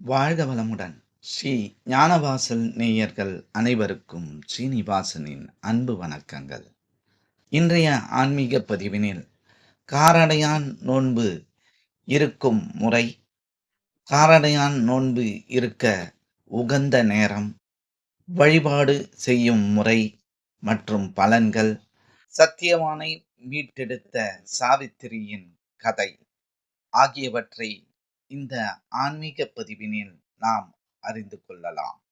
வாழ்க வளமுடன். ஸ்ரீ ஞானவாசல் நேயர்கள் அனைவருக்கும் ஸ்ரீனிவாசனின் அன்பு வணக்கங்கள். இன்றைய ஆன்மீக பதிவினில் காரடையான் நோன்பு இருக்கும் முறை காரடையான் நோன்பு இருக்க உகந்த நேரம் வழிபாடு செய்யும் முறை மற்றும் பலன்கள் சத்தியவானை மீட்டெடுத்த சாவித்திரியின் கதை ஆகியவற்றை இந்த ஆன்மீக பதிவினில் நாம் அறிந்து கொள்ளலாம்.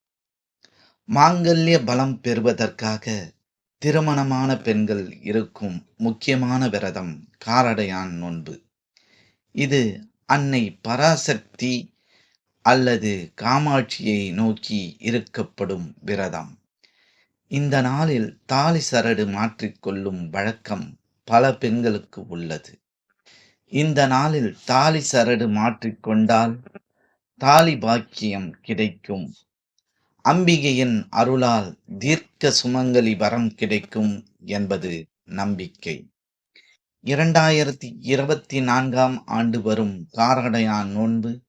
மாங்கல்ய பலம் பெறுவதற்காக திருமணமான பெண்கள் இருக்கும் முக்கியமான விரதம் காரடையான் நோன்பு. இது அன்னை பராசக்தி அல்லது காமாட்சியை நோக்கி இருக்கப்படும் விரதம். இந்த நாளில் தாலி சரடு மாற்றிக்கொள்ளும் வழக்கம் பல பெண்களுக்கு உள்ளது. இந்த நாளில் தாலி சரடு மாற்றிக்கொண்டால் தாலி பாக்கியம் கிடைக்கும். அம்பிகையின் அருளால் தீர்க்க சுமங்கலி வரம் கிடைக்கும் என்பது நம்பிக்கை. இரண்டாயிரத்தி இருபத்தி நான்காம் ஆண்டு வரும் காரடையான் நோன்பு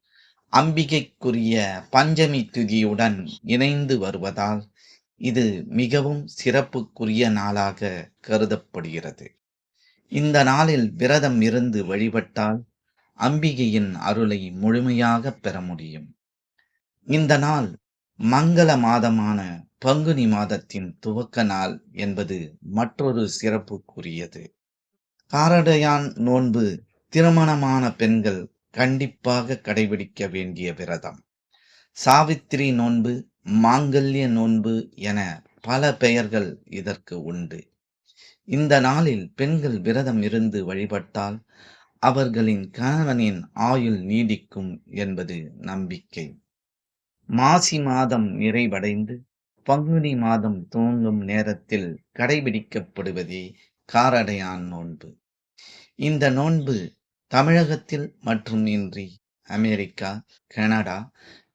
அம்பிகைக்குரிய பஞ்சமி துதியுடன் இணைந்து வருவதால் இது மிகவும் சிறப்புக்குரிய நாளாக கருதப்படுகிறது. இந்த நாளில் விரதம் இருந்து வழிபட்டால் அம்பிகையின் அருளை முழுமையாக பெற முடியும். இந்த நாள் மங்கள மாதமான பங்குனி மாதத்தின் துவக்க நாள் என்பது மற்றொரு சிறப்புக்குரியது. காரடையான் நோன்பு திருமணமான பெண்கள் கண்டிப்பாக கடைபிடிக்க வேண்டிய விரதம். சாவித்திரி நோன்பு மாங்கல்ய நோன்பு என பல பெயர்கள் இதற்கு உண்டு. இந்த நாளில் பெண்கள் விரதம் இருந்து வழிபட்டால் அவர்களின் கணவனின் ஆயுள் நீடிக்கும் என்பது நம்பிக்கை. மாசி மாதம் நிறைவடைந்து பங்குனி மாதம் துவங்கும் நேரத்தில் கடைபிடிக்கப்படுவதே காரடையான் நோன்பு. இந்த நோன்பு தமிழகத்தில் மற்றும் இன்றி அமெரிக்கா கனடா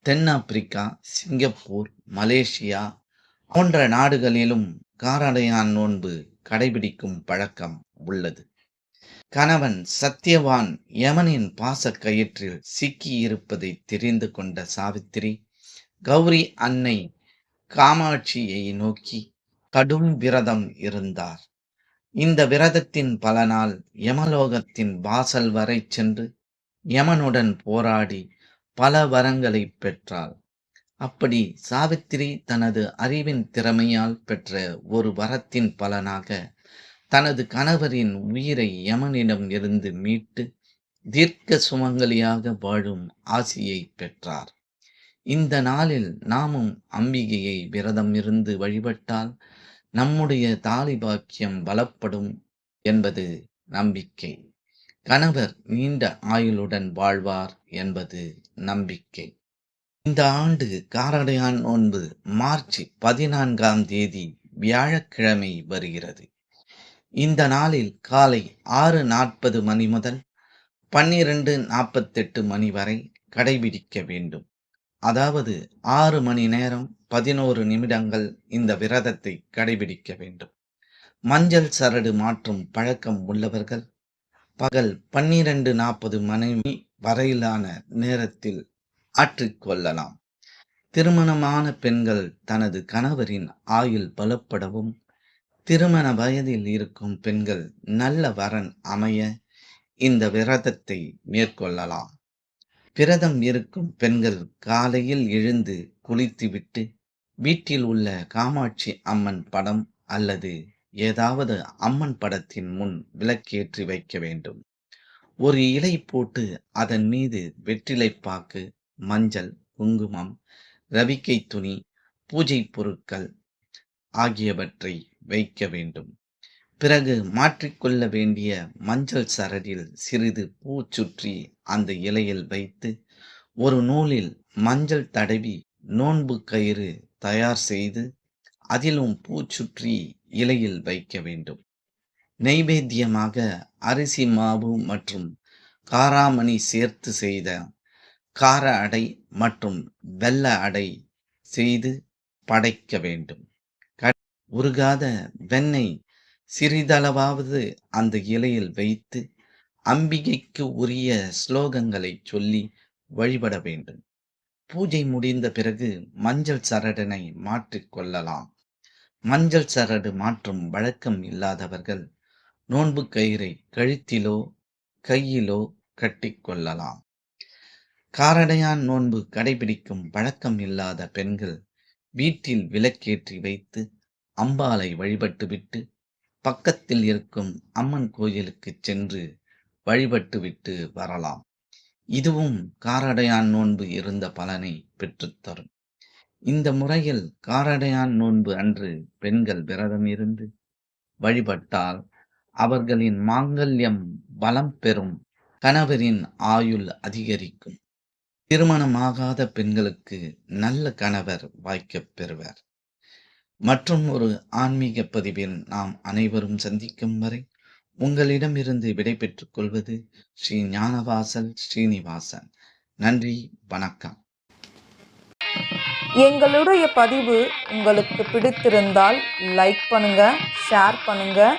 தென்னாப்பிரிக்கா சிங்கப்பூர் மலேசியா போன்ற நாடுகளிலும் காரடையான் நோன்பு கடைபிடிக்கும் பழக்கம் உள்ளது. கணவன் சத்தியவான் யமனின் பாசக் கயிற்றில் சிக்கியிருப்பதை தெரிந்து கொண்ட சாவித்திரி கௌரி அன்னை காமாட்சியை நோக்கி கடும் விரதம் இருந்தார். இந்த விரதத்தின் பலனால் யமலோகத்தின் வாசல் வரை சென்று யமனுடன் போராடி பல வரங்களை பெற்றாள். அப்படி சாவித்திரி தனது அறிவின் திறமையால் பெற்ற ஒரு வரத்தின் பலனாக தனது கணவரின் உயிரை யமனிடம் இருந்து மீட்டு தீர்க்க சுமங்கலியாக வாழும் ஆசியை பெற்றார். இந்த நாளில் நாமும் அம்பிகையை விரதம் இருந்து வழிபட்டால் நம்முடைய தாலி பாக்கியம் பலப்படும் என்பது நம்பிக்கை. கணவர் நீண்ட ஆயுளுடன் வாழ்வார் என்பது நம்பிக்கை. இந்த ஆண்டு காரடையான் ஒன்பது மார்ச் பதினான்காம் தேதி வியாழக்கிழமை வருகிறது. இந்த நாளில் காலை ஆறு நாற்பது மணி முதல் பன்னிரண்டு நாற்பத்தெட்டு மணி வரை கடைபிடிக்க வேண்டும். அதாவது ஆறு மணி நேரம் பதினோரு நிமிடங்கள் இந்த விரதத்தை கடைபிடிக்க வேண்டும். மஞ்சள் சரடு மாற்றும் பழக்கம் உள்ளவர்கள் பகல் பன்னிரண்டு நாற்பது மணி வரையிலான நேரத்தில் ஆற்றிக்கொள்ளலாம். திருமணமான பெண்கள் தனது கணவரின் ஆயுள் பலப்படவும் திருமண வயதில் இருக்கும் பெண்கள் நல்ல வரன் அமைய இந்த விரதத்தை மேற்கொள்ளலாம். விரதம் இருக்கும் பெண்கள் காலையில் எழுந்து குளித்துவிட்டு வீட்டில் உள்ள காமாட்சி அம்மன் படம் அல்லது ஏதாவது அம்மன் படத்தின் முன் விளக்கேற்றி வைக்க வேண்டும். ஒரு இலை போட்டு அதன் மீது வெற்றிலைப்பாக்கு மஞ்சள் குங்குமம் ரவிக்கை துணி பூஜை பொருட்கள் ஆகியவற்றை வைக்க வேண்டும். பிறகு மாற்றிக்கொள்ள வேண்டிய மஞ்சள் சரடில் சிறிது பூ சுற்றி அந்த இலையில் வைத்து ஒரு நூலில் மஞ்சள் தடவி நோன்பு கயிறு தயார் செய்து அதிலும் பூ சுற்றி இலையில் வைக்க வேண்டும். நெய்வேத்தியமாக அரிசி மாவு மற்றும் காராமணி சேர்த்து செய்த கார அடை மற்றும் வெள்ள அடை செய்து படைக்க வேண்டும். உருகாத வெண்ணெய் சிறிதளவாவது அந்த இலையில் வைத்து அம்பிகைக்கு உரிய ஸ்லோகங்களை சொல்லி வழிபட வேண்டும். பூஜை முடிந்த பிறகு மஞ்சள் சரடினை மாற்றிக்கொள்ளலாம் மஞ்சள் சரடு மாற்றும் வழக்கம் இல்லாதவர்கள் நோன்பு கயிறை கழுத்திலோ கையிலோ கட்டிக்கொள்ளலாம் காரடையான் நோன்பு கடைபிடிக்கும் பழக்கம் இல்லாத பெண்கள் வீட்டில் விளக்கேற்றி வைத்து அம்பாளை வழிபட்டுவிட்டு பக்கத்தில் இருக்கும் அம்மன் கோயிலுக்கு சென்று வழிபட்டுவிட்டு வரலாம். இதுவும் காரடையான் நோன்பு இருந்த பலனை பெற்றுத்தரும். இந்த முறையில் காரடையான் நோன்பு அன்று பெண்கள் விரதம் இருந்து வழிபட்டால் அவர்களின் மாங்கல்யம் பலம் பெறும் கணவரின் ஆயுள் அதிகரிக்கும். திருமணமாகாத பெண்களுக்கு நல்ல கணவர் வாய்க்கப் பெறுவர். மற்றும் ஒரு ஆன்மீக பதிவில் நாம் அனைவரும் சந்திக்கும் வரை உங்களிடமிருந்து விடைபெற்றுக் கொள்வது ஸ்ரீ ஞானவாசல் ஸ்ரீனிவாசன். நன்றி வணக்கம். எங்களுடைய பதிவு உங்களுக்கு பிடித்திருந்தால் லைக் பண்ணுங்க ஷேர் பண்ணுங்க.